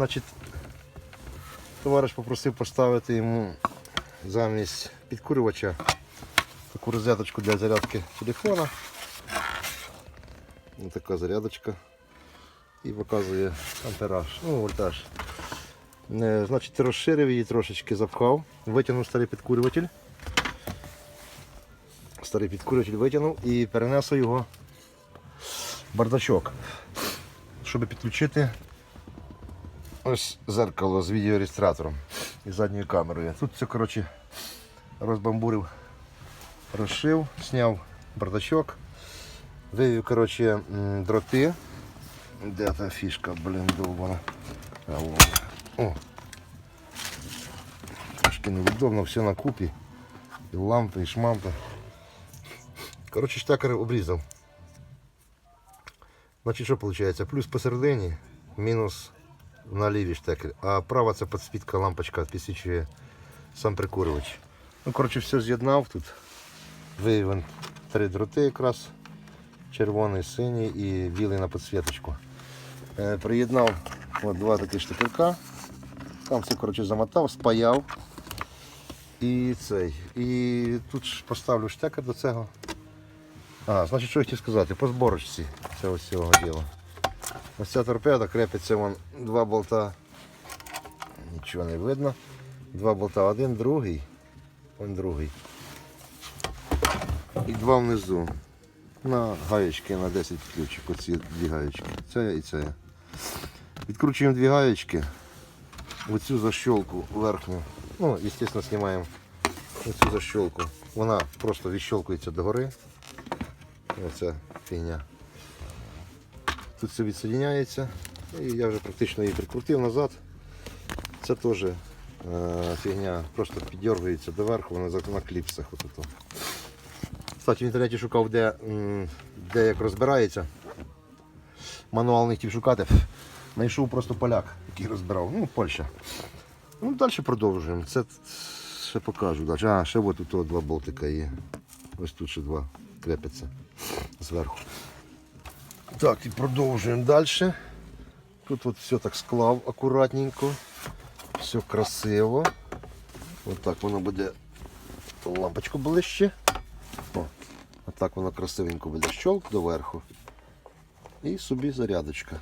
Значить, товариш попросив поставити йому замість підкурювача таку розеточку для зарядки телефона. Ось така зарядочка. І показує ампераж, ну вольтаж. Е, Значить, розширив її трошечки, запхав, витягнув старий підкурюватель. Старий підкурюватель витягнув і перенесу його в бардачок, щоб підключити ось зеркало з відеореєстратором і задньою камерою. Тут все коротше, розбамбурив, розшив, зняв бардачок, вивів коротше, дроти. Де та фішка, блін, довбана. О. Трошки неудобно, все на купі. І лампи, і шмампи. Коротше, штекер обрізав. Значить, що виходить? Плюс посередині, мінус на лівій штекер. А права це підсвітка лампочка підсвічує сам прикурювач. Ну, коротше, все з'єднав тут. Вивів три дроти якраз. Червоний, синій і білий на підсвіточку. Е, приєднав от два такі штекерка. Там все коротше, замотав, спаяв. І цей. І тут поставлю штекер до цього. А, значить, що я хотів сказати, по зборочці цього всього діла. Ось ця торпеда крепиться вон два болта. Нічого не видно. Два болта, один, другий. Вон другий. І два внизу. На гаєчки на 10 ключик. Оці дві гаєчки. Це і це. Відкручуємо дві гаєчки. Оцю защолку верхню. Ну, звісно, знімаємо оцю защолку. Вона просто відщолкується догори. Оця фігня. Тут все відсоединяється. І я вже практично її прикрутив назад. Це теж е, фігня просто піддергується доверху, вона на кліпсах. Кстати, в інтернеті шукав, де, де як розбирається. Мануал не хотів шукати. Знайшов просто поляк, який розбирав. Ну, Польща. Ну, далі продовжуємо. Це ще покажу. Далі. А, ще от тут два болтика є. Ось тут ще два крепяться зверху. Так, і продовжуємо далі. Тут от все так склав акуратненько. Все красиво. Ось так воно буде лампочку ближче. О, а так воно красивенько буде щолк доверху. І собі зарядочка.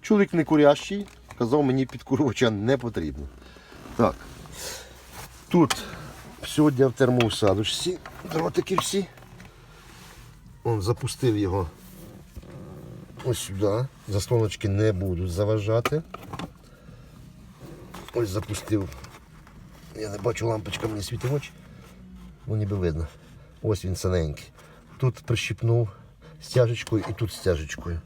Чоловік не курящий, казав, мені підкурювача не потрібно. Так. Тут для в термоусадочці. Дротики всі. Он запустив його ось сюди. Заслоночки не будуть заважати. Ось запустив. Я не бачу, лампочка мені світить в очі. Ну ніби видно. Ось він саненький. Тут прищипнув стяжечкою і тут стяжечкою.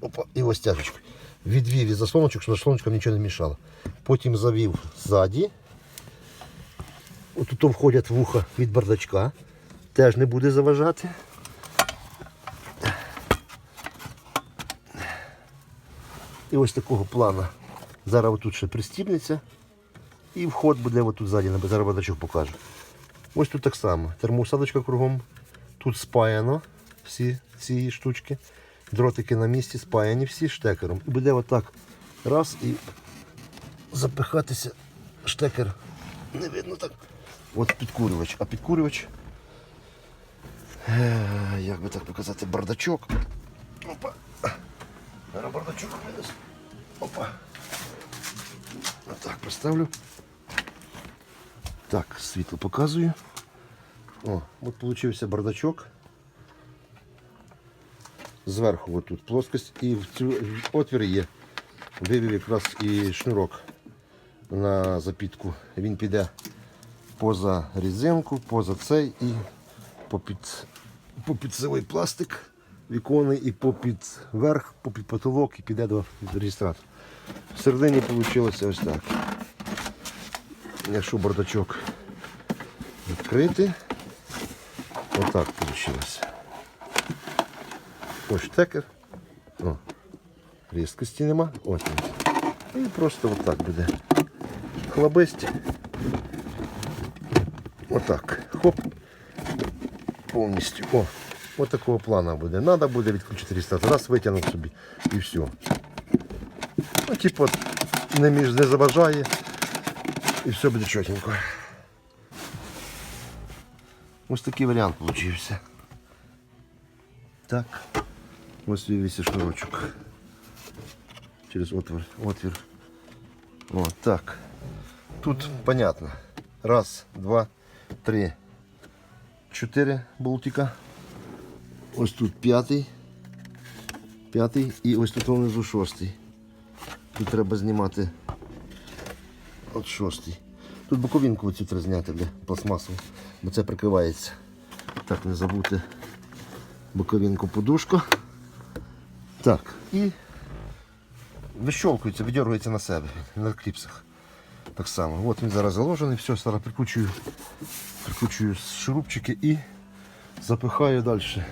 Опа, і ось стяжечкою. Відвів із заслоночок, щоб заслоночкам нічого не мішало. Потім завів ззаді. Отут входять вуха від бардачка. Теж не буде заважати. І ось такого плана. Зараз отут ще пристібнеться. І вход буде отут ззаді, зараз бардачок покажу. Ось тут так само. Термоусадочка кругом. Тут спаяно всі ці штучки. Дротики на місці спаяні всі штекером. І буде отак раз і запихатися штекер. Не видно так. От підкурювач. А підкурювач. Як би так показати, бардачок. Опа. Зараз бардачок винесу. Опа. Отак поставлю. Так, світло показую. О, от получився бардачок. Зверху от тут плоскость і в цю отвір є. Вивів якраз і шнурок на запітку. Він піде поза різинку, поза цей і попід, попід цілий пластик віконний і попід верх, попід потолок і піде до реєстратора. Всередині вийшло ось так. Якщо бардачок відкрити, отак вийшло. Ось штекер. О, різкості нема. Ось він. І просто отак буде. Хлобисть. Отак. Хоп. Повністю. О, от такого плана буде. Надо буде відключити реєстратор. Раз витягнув собі і все. Ну, типу, не між не заважає. І все буде чотенько. Ось такий варіант получився. Так. Ось вивісі шнурочок. Через отвір. отвір. О, так. Тут понятно. Раз, два, три, чотири болтика. Ось тут п'ятий. П'ятий і ось тут внизу шостий. Тут треба знімати от шостий. Тут боковинку оцю треба зняти для пластмасу, бо це прикривається. Так, не забудьте боковинку подушку. Так, і вищолкується, видергується на себе на кліпсах. Так само. От він зараз заложений, все, зараз прикручую, прикручую шурупчики і запихаю далі.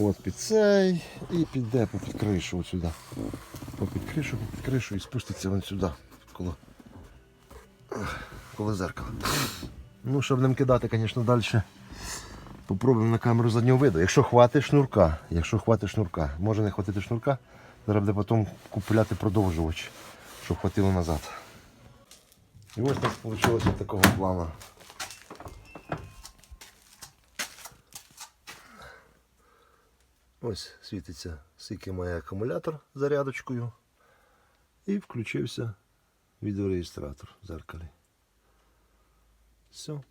От під цей і піде по під кришу от сюди. По під кришу, по під кришу і спуститься вон сюди, коло, коло зеркала. Ну, щоб не кидати, звісно, далі. Попробуємо на камеру заднього виду. Якщо хватить шнурка, якщо хватить шнурка, може не хватити шнурка, зараз буде потім купляти продовжувач, щоб хватило назад. І ось нас вийшло такого плану. Ось світиться, скільки має акумулятор зарядочкою. І включився відеореєстратор в зеркалі. Все.